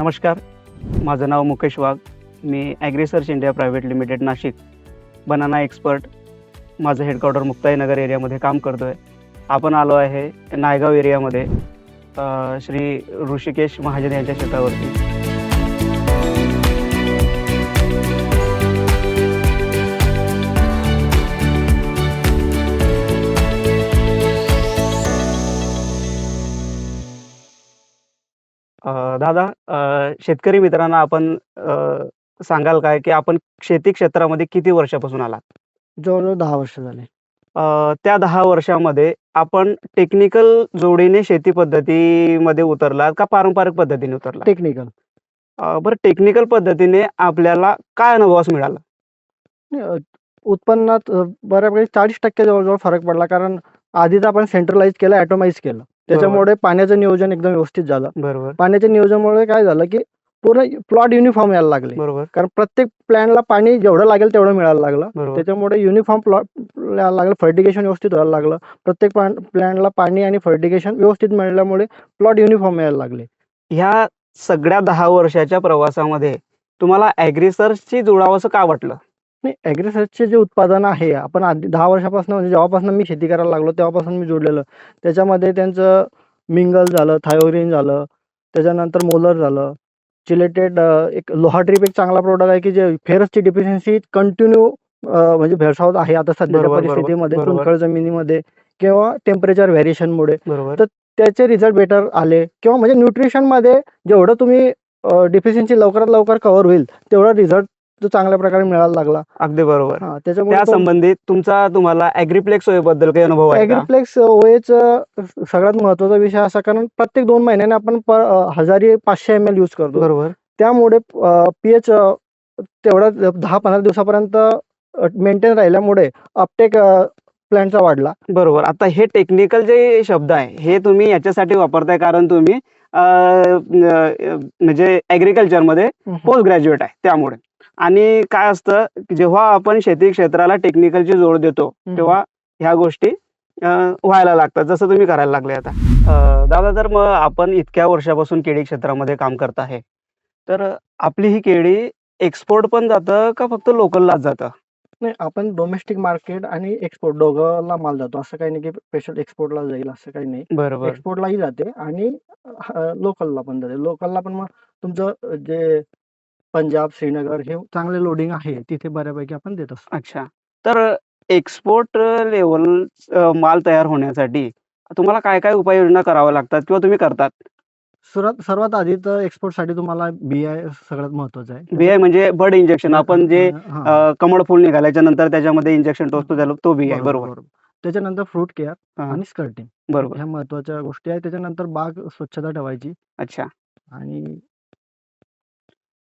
नमस्कार. माझं नाव मुकेश वाघ. मी Agrisearch India private limited Nashik. Banana expert. माझं हेडक्वार्टर मुक्ताईनगर एरियामध्ये काम करतो आहे आपण आलो आहे नायगाव एरियामध्ये श्री ऋषिकेश महाजन यांच्या शेतावरती. दादा अ, शेतकरी मित्रांना आपण अ, सांगाल काय की आपण शेती क्षेत्रामध्ये किती वर्षापासून आलात? जवळजवळ दहा वर्ष झाले. अ, त्या दहा वर्षामध्ये आपण टेक्निकल जोडीने शेती पद्धतीमध्ये उतरलात का पारंपरिक पद्धतीने उतरला टेक्निकल. अ, बरं टेक्निकल पद्धतीने आपल्याला काय अनुभवास मिळाला? उत्पन्नात अ, बऱ्यापैकी चाळीस टक्के जवळजवळ फरक पडला. कारण आधीच आपण सेंट्रलाइज केलं ॲटोमाइज केलं. त्याच्यामुळे पाण्याचं नियोजन एकदम व्यवस्थित झालं. बरोबर. पाण्याच्या नियोजनामुळे काय झालं की पूर्ण प्लॉट युनिफॉर्म यायला लागले. बरोबर. कारण प्रत्येक प्लॅनला पाणी जेवढं लागेल तेवढं मिळायला लागलं. त्याच्यामुळे युनिफॉर्म प्लॉट यायला लागलं फर्टिगेशन व्यवस्थित व्हायला लागलं. प्रत्येक प्लॅनला पाणी आणि फर्टिगेशन व्यवस्थित मिळाल्यामुळे प्लॉट युनिफॉर्म यायला लागले. ह्या सगळ्या दहा वर्षाच्या प्रवासामध्ये तुम्हाला ॲग्रिसर्चची जुळावंसं का वाटलं? नाही ॲग्रिसर्चचे जे उत्पादन आहे आपण आधी दहा वर्षापासून म्हणजे जेव्हापासून मी शेती करायला लागलो तेव्हापासून मी जोडलेलं. त्याच्यामध्ये त्यांचं मिंगल झालं थायोरिन झालं त्याच्यानंतर मोलर झालं. चिलेटेड एक लोहा ट्रिप एक चांगला प्रोडक्ट आहे की जे फेरसची डिफिशियन्सी कंटिन्यू म्हणजे भेडसावत आहे आता सध्याच्या परिस्थितीमध्ये. चुनखड जमिनीमध्ये किंवा टेम्परेचर व्हेरिएशनमुळे तर त्याचे रिझल्ट बेटर आले किंवा म्हणजे न्यूट्रिशनमध्ये जेवढं तुम्ही डिफिशियन्सी लवकरात लवकर कव्हर होईल तेवढा रिझल्ट तो चांगल्या प्रकारे मिळायला लागला. अगदी बरोबर. हा त्याच्यामुळे त्या तो- संबंधित तुमचा तुम्हाला ॲग्रिप्लेक्सबद्दल काही अनुभव आहे का? ओएच सगळ्यात महत्त्वाचा विषय असा कारण प्रत्येक दोन महिन्याने आपण पर अ, हजारी पाचशे एम एल यूज करतो. बरोबर. त्यामुळे पीएच तेवढा दहा पंधरा दिवसापर्यंत मेंटेन राहिल्यामुळे अपटेक प्लॅनचा वाढला. बरोबर. आता हे टेक्निकल जे शब्द आहे हे तुम्ही याच्यासाठी वापरताय कारण तुम्ही अ, म्हणजे ॲग्रिकल्चरमध्ये पोस्ट ग्रॅज्युएट आहे त्यामुळे. आणि काय असतं जेव्हा आपण शेती क्षेत्राला टेक्निकलची जोड देतो. तेव्हा ह्या गोष्टी व्हायला लागतात. जसं तुम्ही करायला लागले आता. दादा तर मग आपण इतक्या वर्षापासून केळी क्षेत्रामध्ये काम करत आहे तर आपली ही केळी एक्सपोर्ट पण जातं का फक्त लोकललाच जातं? नाही आपण डोमेस्टिक मार्केट आणि एक्सपोर्ट दोघांना माल जातो. असं काही नाही की स्पेशल एक्सपोर्टला जाईल असं काही नाही. बरोबर. एक्सपोर्टलाही जाते आणि लोकलला पण जाते. लोकलला पण मग तुमचं जे पंजाब श्रीनगर हे चांगले लोडिंग आहे. तिथे बऱ्यापैकी आपण देत असतो. अच्छा. तर एक्सपोर्ट लेवल माल तयार होण्यासाठी तुम्हाला काय काय उपाययोजना कराव्या लागतात किंवा तुम्ही करतात? सर्वात सर्वात आधी तर एक्सपोर्टसाठी तुम्हाला बिआय सगळ्यात महत्वाचं आहे. बी आय म्हणजे बर्ड इंजेक्शन आपण जे हा, कमळ फुल निघाल्याच्या नंतर त्याच्यामध्ये इंजेक्शन टोचतो त्याला तो बी आहे बरोबर त्याच्यानंतर फ्रूट केअर हा, आणि स्कर्टिंग बरोबर. ह्या महत्त्वाच्या गोष्टी आहेत. त्याच्यानंतर बाग स्वच्छता ठेवायची. अच्छा. आणि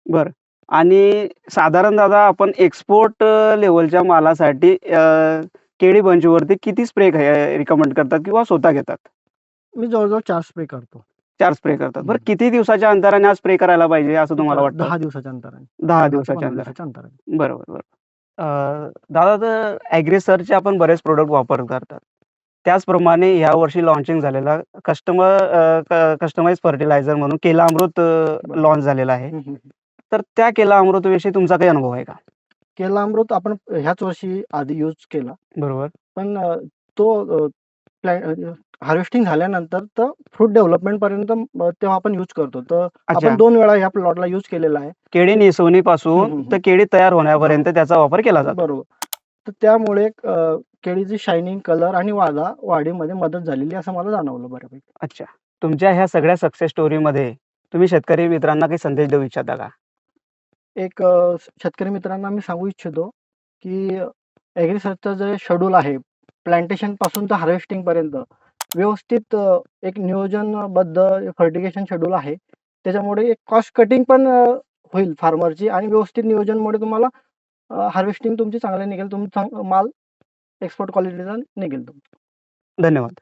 बरं. आणि साधारण दादा आपण एक्सपोर्ट लेवलच्या मालासाठी अ, केळी बंचवरती किती स्प्रे रिकमेंड करतात किंवा स्वतः घेतात? मी जवळजवळ चार स्प्रे करतो. चार स्प्रे करतात. बरं. किती दिवसाच्या अंतराने हा स्प्रे करायला पाहिजे असं तुम्हाला वाटतं? दहा दिवसाच्या अंतराने. दहा ते दिवसाच्या पंधरा अंतराने. दिवसाच्या अंतराने. बरोबर बरोबर. अं, दादा तर ॲग्रिसर्चचे आपण बरेच प्रोडक्ट वापर करतात. त्याचप्रमाणे या वर्षी लॉन्चिंग झालेला कस्टमर कस्टमाइज फर्टिलायझर म्हणून केला अमृत लॉन्च झालेला आहे. तर त्या केला अमृतविषयी तुमचा काही अनुभव आहे का? केला अमृत आपण ह्याच वर्षी आधी यूज केला. बरोबर. पण तो हार्वेस्टिंग झाल्यानंतर तर फ्रूट डेव्हलपमेंट पर्यंत तेव्हा आपण यूज करतो. तर आपण दोन वेळा ह्या प्लॉटला यूज केलेला आहे. केळी हम्म, निसवणीपासून हम्म. तर केळी तयार होण्यापर्यंत त्याचा वापर केला जातो. बरोबर. तर त्यामुळे केळीची शायनिंग कलर आणि वादा वाढीमध्ये मदत झालेली असं मला जाणवलं बऱ्यापैकी. अच्छा. तुमच्या ह्या सगळ्या सक्सेस स्टोरीमध्ये तुम्ही शेतकरी मित्रांना काही संदेश देऊ इच्छिता का? एक अ, शेतकरी मित्रांना मी सांगू इच्छितो की ॲग्रिसर्चचं जे शेड्यूल आहे प्लांटेशनपासून तर हार्वेस्टिंग पर्यंत व्यवस्थित अ, एक नियोजनबद्ध फर्टिगेशन शेड्यूल आहे. त्याच्यामुळे एक कॉस्ट कटिंग पण अ, होईल फार्मरची आणि व्यवस्थित नियोजनमुळे तुम्हाला हार्वेस्टिंग तुमची चांगली निघेल तुमचा माल एक्सपोर्ट क्वालिटीचा निघेल तुमचा. धन्यवाद.